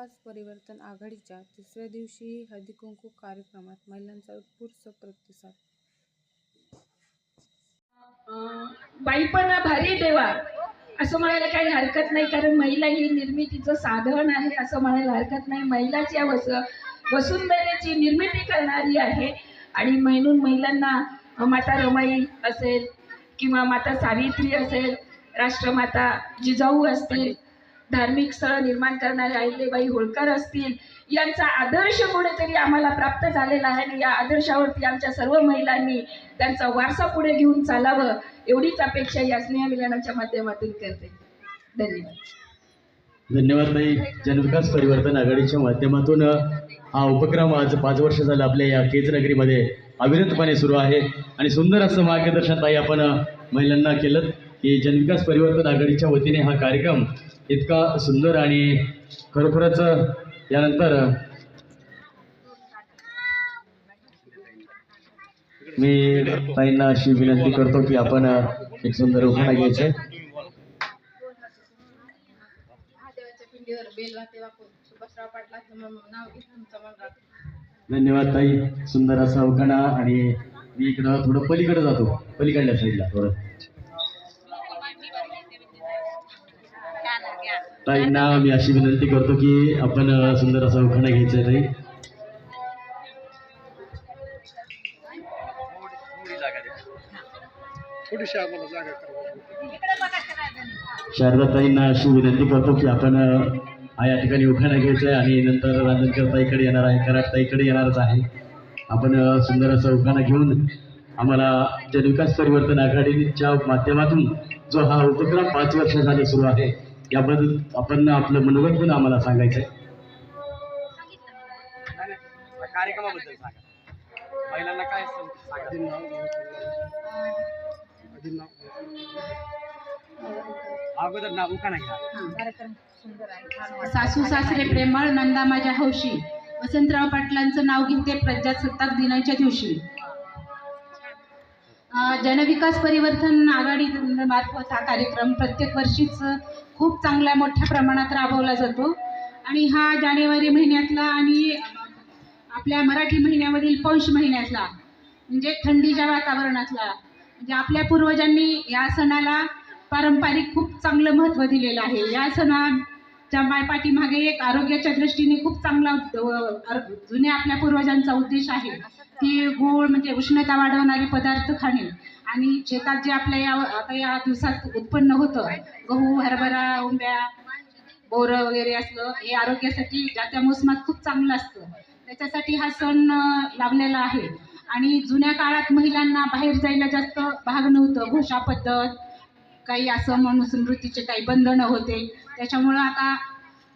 जनविकास परिवर्तन आघाडीच्या तिसऱ्या दिवशीही हळदीकुंकू कार्यक्रमात महिलांचा उत्स्फूर्त प्रतिसाद. बाईपणा भारी देवा. असं म्हणायला काही हरकत नाही कारण महिला ही निर्मितीचं साधन आहे असं म्हणायला हरकत नाही. महिलाच या वस वसुंधरेची निर्मिती करणारी आहे. आणि म्हणून महिलांना माता रमाई असेल किंवा माता सावित्री असेल राष्ट्रमाता जिजाऊ असतील धार्मिक स्थळं निर्माण करणारे आईलेबाई होळकर असतील यांचा आदर्श कुठेतरी आम्हाला प्राप्त झालेला आहे आणि या आदर्शावरती आमच्या सर्व महिलांनी त्यांचा वारसा पुढे घेऊन चालावं एवढीच अपेक्षा या स्नेहमिलनाच्या माध्यमातून करते. धन्यवाद. धन्यवाद ताई. जनविकास परिवर्तन आघाडीच्या माध्यमातून हा उपक्रम आज पाच वर्ष झाला आपल्या या केजनगरीमध्ये अविरतपणे सुरू आहे आणि सुंदर असं मार्गदर्शन ताई आपण महिलांना केलं की जनविकास परिवर्तन आघाडीच्या वतीने हा कार्यक्रम इतका सुंदर आणि खरोखरच यानंतर मी ताईंना अशी विनंती करतो की आपण एक सुंदर उखाणा घ्यायचे. धन्यवाद ताई. सुंदर असा उखाणा आणि मी इकडं थोडं पलीकडे जातो. पलीकडल्या साईडला थोडं. ताईंना मी अशी विनंती करतो की आपण सुंदर असा उखाणा घ्यायचा आहे ताई. शारदाताईंना अशी विनंती करतो की आपण हा या ठिकाणी उखाणा घ्यायचा आहे आणि नंतर रांजणकर ताईकडे येणार आहे कराड ताईकडे येणारच आहे. आपण सुंदर असा उखाणा घेऊन आम्हाला जनविकास परिवर्तन आघाडीच्या माध्यमातून जो हा उपक्रम पाच वर्ष झाले सुरू आहे याबद्दल आपण आपलं मनोगत पण आम्हाला सांगायचं आहे कार्यक्रमाबद्दल सांगा. महिलांना काय अगोदर नाव उखाणा घ्या. सासू सासरे प्रेमळ नंदा माझ्या हौशी. वसंतराव पाटलांचं नाव घेते प्रजासत्ताक दिनाच्या दिवशी. जनविकास परिवर्तन आघाडी मार्फत हा कार्यक्रम प्रत्येक वर्षीच खूप चांगल्या मोठ्या प्रमाणात राबवला जातो. आणि हा जानेवारी महिन्यातला आणि आपल्या मराठी महिन्यामधील पौष महिन्यातला म्हणजे थंडीच्या वातावरणातला म्हणजे आपल्या पूर्वजांनी या सणाला पारंपरिक खूप चांगलं महत्त्व दिलेलं आहे. या सणा त्या माय पाठीमागे एक आरोग्याच्या दृष्टीने खूप चांगला उद्द- जुन्या आपल्या पूर्वजांचा उद्देश आहे की गूळ म्हणजे उष्णता वाढवणारे पदार्थ खाणे. आणि शेतात जे आपल्या या आता या दिवसात उत्पन्न होतं गहू हरभरा उंब्या बोरं वगैरे असलं हे आरोग्यासाठी ज्या त्या मोसमात खूप चांगलं असतं. त्याच्यासाठी हा सण लाभलेला आहे. आणि जुन्या काळात महिलांना बाहेर जायला जास्त भाग नव्हतं. घोषा पद्धत काही असं मनुस्मृतीचे काही बंधनं होते. त्याच्यामुळं आता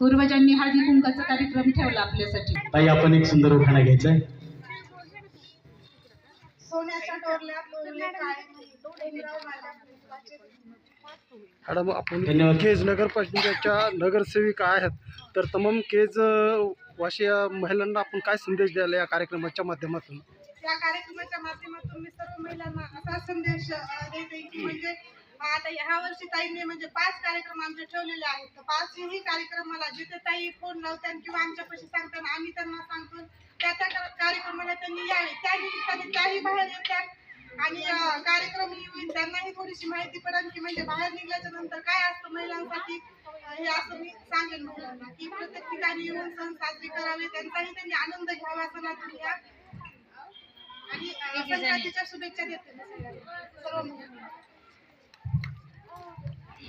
पूर्वजांनी हळदी कुंकाचा कार्यक्रम ठेवला आपल्यासाठी. ताई आपण एक सुंदर उखाणा घ्यायचा आहे. मॅडम आपण धन्यवाद. केज नगर पंचायतच्या नगरसेविका आहेत. तर तमाम केज अ, वाशी महिलांना आपण काय संदेश द्यायला या कार्यक्रमाच्या माध्यमातून? या कार्यक्रमाच्या माध्यमातून मी सर्व महिलांना असा संदेश अ, देते की म्हणजे आता ह्या वर्षी ताईंनी म्हणजे पाच कार्यक्रम आमचे ठेवलेले आहेत. तर पाचही कार्यक्रमाला जिथे ताई फोन लावतात किंवा आमच्यापाशी सांगतात आम्ही त्यांना सांगतो त्या त्या कार्यक्रमाला त्यांनी यावे. त्या निमित्ताने त्याही बाहेर येतात. आणि कार्यक्रम येऊन त्यांनाही थोडीशी माहिती पडेल की म्हणजे बाहेर निघल्याच्या नंतर काय असतं महिलांसाठी. हे असं मी सांगेन महिलांना की प्रत्येक ठिकाणी येऊन सण साजरे करावे. त्यांचाही त्यांनी आनंद घ्यावा सणातून या आणि संक्रांतीच्या शुभेच्छा देते. सर्व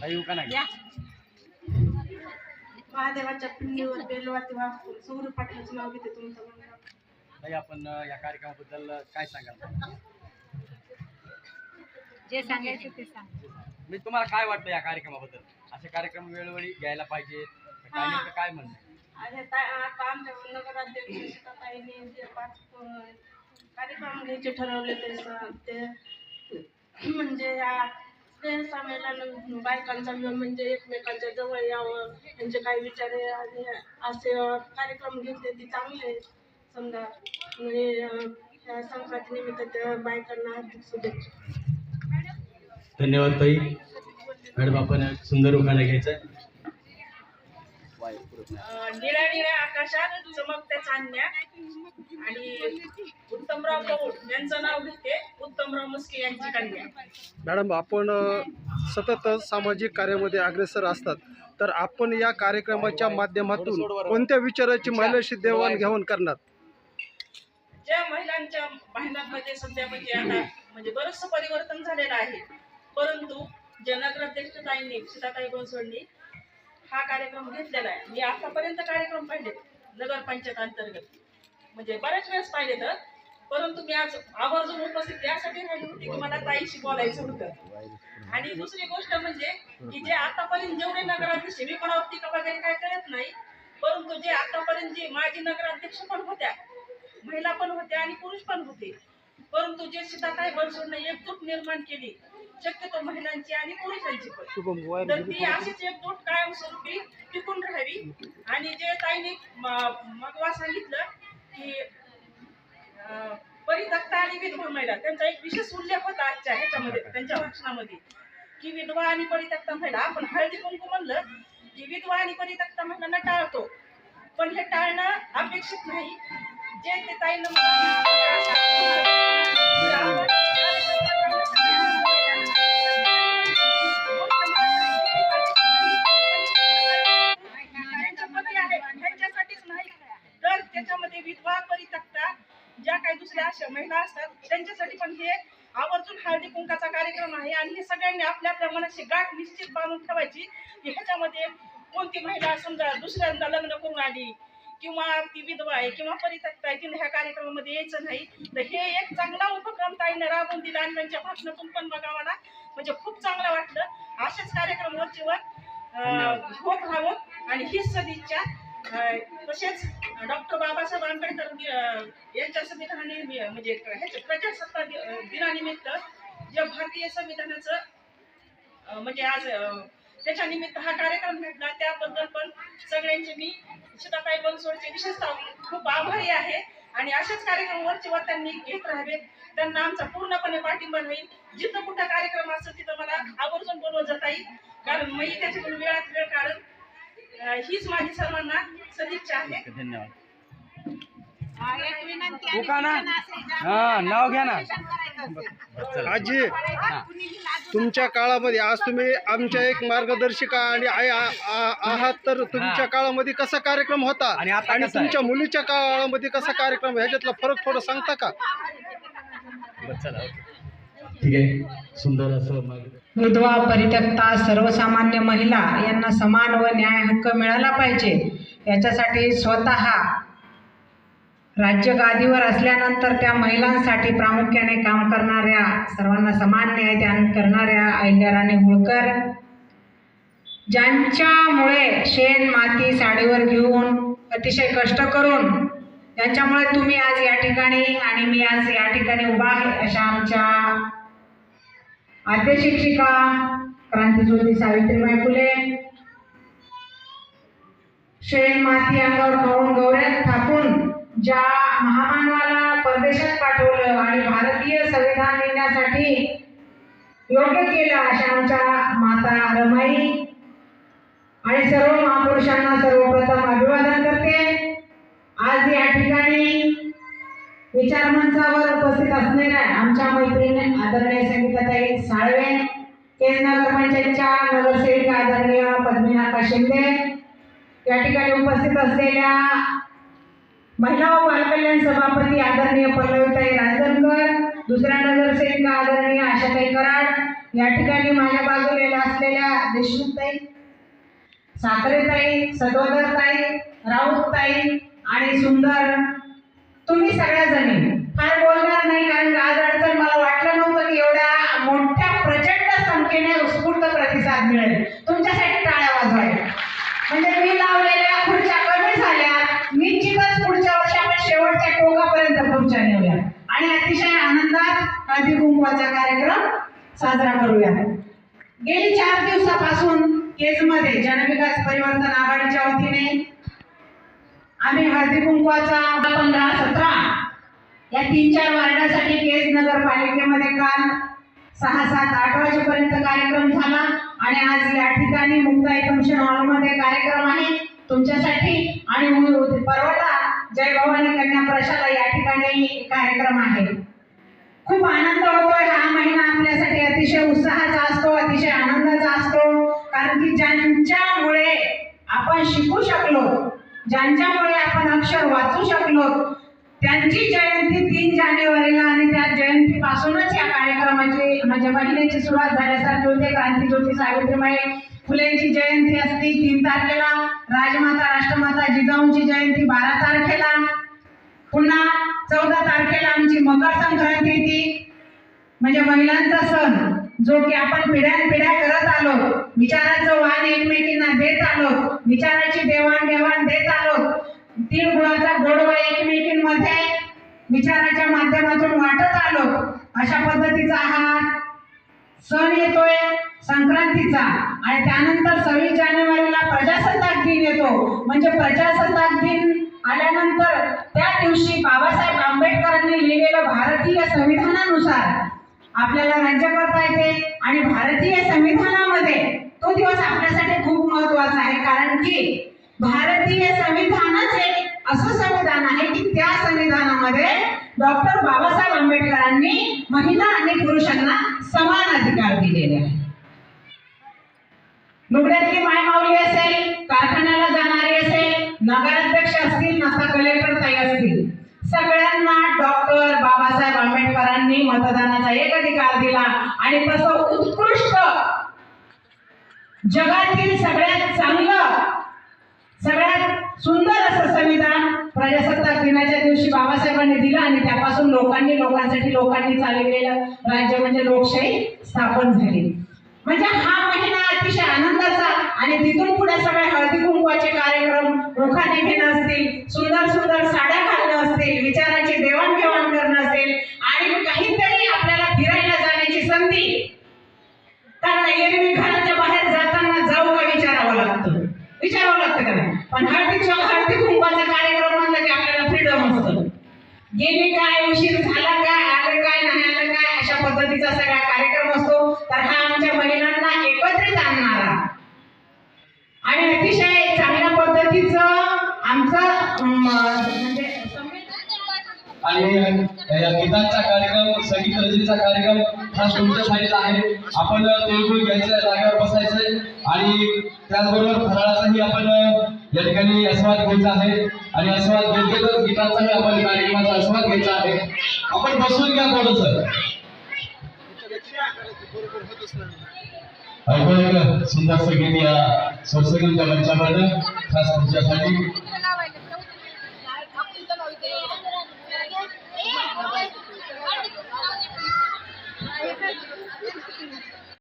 ताई उखाणा घ्या महादेवाच्या पिंडीवर वापरून सौर पाटलाचं नाव घेते तुमचं म्हणणं ताई आपण अं, या कार्यक्रमाबद्दल काय सांगाल? जे सांगायचं ते सांग. मी तुम्हाला काय वाटतं या कार्यक्रमाबद्दल? असे कार्यक्रम वेळोवेळी घ्यायला पाहिजे काय नेमकं काय म्हणणं आणि ता- आता आमच्या नगराध्यक्ष सीताताईंनी जे पाच अं, कार्यक्रम घ्यायचे ठरवले ते स- ते म्हणजे या बायकांचा मिळून म्हणजे एकमेकांच्या जवळ यावं त्यांचे काही विचार आहे आणि असे कार्यक्रम घेतले ते चांगले आहेत. समजा म्हणजे या संक्रांती निमित्त त्या बायकांना हार्दिक शुभेच्छा. धन्यवाद ताई. मॅडम आपण सुंदर उखाणा घ्यायचा आहे. निळ्या निळ्या आकाशात चमकत्या चांदण्या. आणि उत्तमराव कौड यांचं नाव घेते उत्तमराव मुस्के यांची कन्या. मॅडम आपण सतत सामाजिक कार्यामध्ये अग्रेसर असतात. तर आपण या कार्यक्रमाच्या माध्यमातून कोणत्या विचाराची महिलाशी देवाणघेवाण करणार? ज्या महिलांच्या महिलांमध्ये सध्या म्हणजे आता म्हणजे बरंचसं परिवर्तन झालेलं आहे. परंतु ज्या नगराध्यक्षताईंनी सीताताई बनसोडनी हा कार्यक्रम घेतलेला आहे. मी आतापर्यंत कार्यक्रम पाहिले नगरपंचायत अंतर्गत. म्हणजे बऱ्याच वेळेस पाहिले तर परंतु मी आज आवर्जून उपस्थित यासाठी राहिली होती की मला ताईशी बोलायचं होतं. आणि दुसरी गोष्ट म्हणजे की जे आतापर्यंत जेवढे नगराध्यक्ष मी कोणावरती का वगैरे काय करत नाही परंतु जे आतापर्यंत जे माजी नगराध्यक्ष पण होत्या महिला पण होत्या आणि पुरुष पण होते परंतु जे सीताताई बनसोडने एकजूट निर्माण केली शक्यतो महिलांची आणि पुरुषांची पण. तर ती अशीच एकजूट कायमस्वरूपी टिकून राहावी. आणि जे ताईने मगवा सांगितलं की अं, परित्यक्ता आणि विधवा महिला त्यांचा एक विशेष उल्लेख होता आजच्या ह्याच्यामध्ये त्यांच्या भाषणामध्ये की विधवा आणि परित्यक्ता महिला आपण हळदी कुंकू म्हणलं की विधवा आणि परित्यक्ता महिलांना टाळतो. पण हे टाळणं अपेक्षित नाही. जे ते ताईनं ज्या अशा महिला असतात त्यांच्यासाठी पण हे आवर्जून हळदी कुंकाचा कार्यक्रम आहे. आणि हे सगळ्यांनी आपल्या आपल्या मनाची गाठ निश्चित बांधून ठेवायची. की ह्याच्यामध्ये कोणती महिला समजा दुसऱ्यांदा लग्न करून आली किंवा ती विधवा आहे किंवा परित्यक्ता आहे तिने ह्या कार्यक्रमामध्ये यायचं नाही तर हे एक चांगला उपक्रम ताईने राबवून दिला आणि त्यांच्या भाषणातून पण बघा मला म्हणजे खूप चांगलं वाटलं. असेच कार्यक्रम वरचीवर अं, होत राहावं आणि हीच सदिच्छा तसेच डॉक्टर बाबासाहेब आंबेडकर यांच्या संविधानाने म्हणजे ह्याच्या प्रजासत्ताक दिनानिमित्त जे भारतीय संविधानाचं म्हणजे आज त्याच्या निमित्त हा कार्यक्रम घेतला त्याबद्दल पण सगळ्यांचे मी सीताताई बनसोडचे विशेषतः खूप आभारी आहे. आणि अशाच कार्यक्रम वरचेवर त्यांनी घेत राहावेत. त्यांना आमचा पूर्णपणे पाठिंबा राहील. जिथं कुठं कार्यक्रम असतो तिथं मला आवर्जून बोलवत जाता येईल कारण मी त्याच्याकडून वेळात वेळ काढून हीच माझी सर्वांना सदिच्छा आहे. धन्यवाद. हो हा नाव घ्या ना. आजी तुमच्या काळामध्ये आज तुम्ही आमच्या एक मार्गदर्शिका आणि आई आहात तर तुमच्या. काळामध्ये कसा कार्यक्रम होता? आणि आता आणि? तुमच्या मुलीच्या काळामध्ये कसा कार्यक्रम ह्याच्यातला फरक थोडं सांगता का? चला ओके. ठीक आहे. सुंदर असं विधवा परित्यक्ता सर्वसामान्य महिला यांना समान व न्याय हक्क मिळाला पाहिजे. याच्यासाठी स्वतः राज्य गादीवर असल्यानंतर त्या महिलांसाठी प्रामुख्याने काम करणाऱ्या सर्वांना समान न्याय द्यान करणाऱ्या अहिल्याराणी होळकर ज्यांच्यामुळे शेण माती साडीवर घेऊन अतिशय कष्ट करून त्यांच्यामुळे तुम्ही आज या ठिकाणी आणि मी आज या ठिकाणी उभा आहे अशा आमच्या आद्य शिक्षिका क्रांतीज्योती सावित्रीबाई फुले शेण माती अंगावर खाऊन गौऱ्यात थापून ज्या महामानवाला परदेशात पाठवलं आणि भारतीय संविधान लिहिण्यासाठी योग्य केलं अशा आमच्या माता रमाई. आणि सर्व महापुरुषांना सर्वप्रथम अभिवादन करते. आज या ठिकाणी विचार मंचावर उपस्थित असलेल्या आमच्या मैत्रिणी आदरणीय संगीताताई साळवे केस नगर पंचायतच्या नगरसेविका आदरणीय पद्मिनाथा शिंदे या ठिकाणी उपस्थित असलेल्या महिला व बालकल्याण सभापती आदरणीय पल्लवीताई रांजणकर दुसऱ्या नगरसेविका आदरणीय आशाताई कराड या ठिकाणी माझ्या बाजूला असलेल्या देशमुखताई साखरेताई सदोदरताई राऊतताई आणि सुंदर तुम्ही सगळ्याजणी फार बोलणार नाही कारण आज अडचण मला वाटलं नव्हतं की एवढ्या मोठ्या प्रचंड संख्येने उत्स्फूर्त प्रतिसाद मिळेल. तुमच्यासाठी टाळ्या वाजवायला म्हणजे मी लावलेल्या खुर्च्या कमी झाल्या निश्चितच पुढच्या वर्षी आपण शेवटच्या टोकापर्यंत खुर्च्या नेऊया आणि अतिशय आनंदात हळदी कुंकवाचा कार्यक्रम साजरा करूया. गेली चार दिवसापासून केजमध्ये जनविकास परिवर्तन आघाडीच्या वतीने आम्ही हळदी कुंकवाचा पंधरा सतरा. या तीन चार वार्डासाठी केज नगरपालिकेमध्ये काल सहा सात आठ वाजेपर्यंत कार्यक्रम झाला. आणि आज या ठिकाणी मुक्ताई फंक्शन हॉलमध्ये कार्यक्रम आहे तुमच्यासाठी. आणि परवाला पर्वता जय भवानी कन्या प्रशाला या ठिकाणी कार्यक्रम आहे. खूप आनंद होतोय हा महिना आपल्यासाठी. अतिशय उत्साहाचा असतो अतिशय आनंदाचा असतो. कारण की ज्यांच्यामुळे आपण शिकू शकलो ज्यांच्यामुळे आपण अक्षर वाचू शकलो त्यांची जयंती तीन जानेवारीला आणि त्या जयंतीपासूनच या कार्यक्रमाची म्हणजे महिन्याची सुरुवात झाल्यासारखी होते. क्रांती ज्योती सावित्रीमाई फुलेंची जयंती असते तीन तारखेला. राजमाता राष्ट्रमाता जिजाऊंची जयंती बारा तारखेला. पुन्हा चौदा तारखेला आमची मकर संक्रांती ती म्हणजे महिलांचा सण. जो की आपण पिढ्यान पिढ्या करत आलो विचाराचं वाण एकमेकींना देत आलो विचाराची देवाणघेवाण देत आलो तीन गुणाचा गोडवा एकमेकींमध्ये विचाराच्या माध्यमातून वाटत आलो अशा पद्धतीचा हा सण येतोय संक्रांतीचा. आणि त्यानंतर सव्वीस जानेवारीला प्रजासत्ताक दिन येतो. म्हणजे प्रजासत्ताक दिन आल्यानंतर त्या दिवशी बाबासाहेब आंबेडकरांनी लिहिलेलं भारतीय संविधानानुसार आपल्याला राज्य करता येते आणि भारतीय संविधानामध्ये तो दिवस आपल्यासाठी खूप महत्त्वाचा आहे. कारण की भारतीय संविधानच एक असं संविधान आहे की त्या संविधानामध्ये डॉक्टर बाबासाहेब आंबेडकरांनी महिला आणि पुरुषांना समान अधिकार दिलेले आहे लुगड्यातली मायमाऊली असेल कारखान्याला जाणारी असेल नगराध्यक्ष असतील नसता कलेक्टर ताई असतील सगळ्यांना डॉक्टर बाबासाहेब आंबेडकरांनी मतदानाचा एक अधिकार दिला. आणि तसं उत्कृष्ट जगातील सगळ्यात चांगलं सगळ्यात सुंदर असं संविधान प्रजासत्ताक दिनाच्या दिवशी बाबासाहेबांनी दिलं आणि त्यापासून लोकांनी लोकांसाठी लोकांनी चालवलेलं राज्य म्हणजे लोकशाही स्थापन झाली. म्हणजे हा महिना अतिशय आनंदाचा आणि तिथून पुढे सगळे हळदी कुंकवाचे कार्यक्रम मुखाने घेणं असतील. सुंदर सुंदर साड्या असेल विचारांची देवाणघेवाण करणं असेल आणि काहीतरी आपल्याला फिरायला जाण्याची संधी कारण एरवी घराच्या बाहेर जाताना जाऊ का विचारावं लागतं? विचारावं लागतं का नाही? पण हळदी हळदी कुंभाचा कार्यक्रम म्हणलं की आपल्याला फ्रीडम असतं. गेली काय उशीर झाला या गीतांचा कार्यक्रम संगीत रचनेचा कार्यक्रम हा तुमच्यासाठीच आहे. आपण तेलगुळ घ्यायचं जागेवर बसायचंय आणि त्याचबरोबर फराळाचाही आपण या ठिकाणी आस्वाद घ्यायचा आहे. आणि आस्वाद घेतच गीतांचाही आपण कार्यक्रमाचा आस्वाद घ्यायचा आहे. आपण बसून घ्या थोडस. ऐकूया सुंदर संगीत या सरसंगीत मंचावर खास तुमच्यासाठी